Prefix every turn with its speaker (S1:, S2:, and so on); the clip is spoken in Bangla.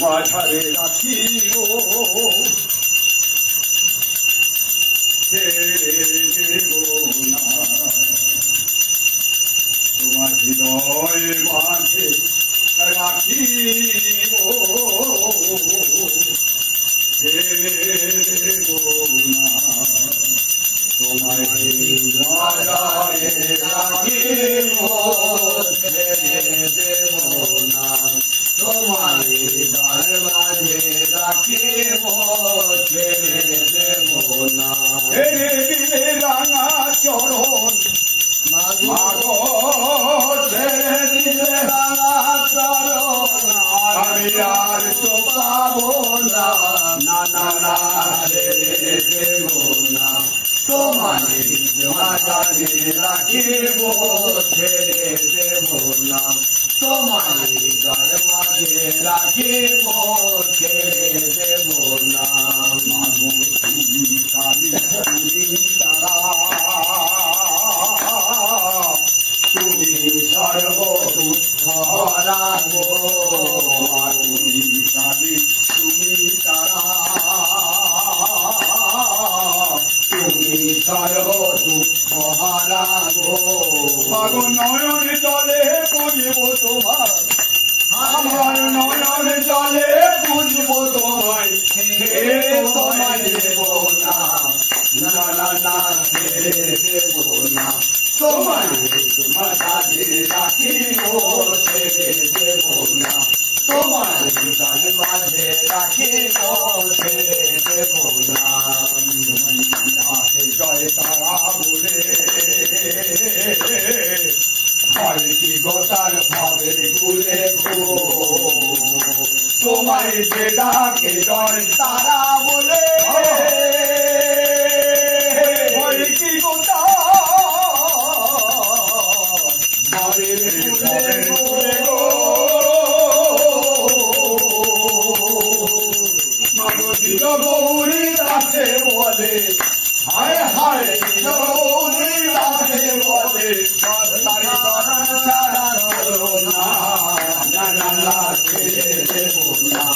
S1: মাঝারে রাখিব ছেড়ে দেব না তোমার হৃদয় মাঝে ছেড়ে দেব হৃদয় রাখিব দেব না তোমার মাঝে রাখিব ছেড়ে দেব না। রাঙা চরণ মাগো ছেড়ে দিলে রাঙা চরণ। আমি আর তো পাবো না না না ছেড়ে দেব না। তোমার মাঝারে রাখিব ছেড়ে দেব না হৃদয় মাঝে রাখিব ছেড়ে দেব না মানো তুমি সর্ব তুমি তুমি সর্ব মাগ নয়ন জলে বুঝব তোমার আমার নয়ন জলে বুঝব তোমায়। হে তোমায় না। না না না ছেড়ে দেব না। হয় গোটার ভাবে গো তোমায় যে ডাকে জয় তারা বলে কি গোটা গৌরী আছে বলে, হায় হায় গৌরী আছে না না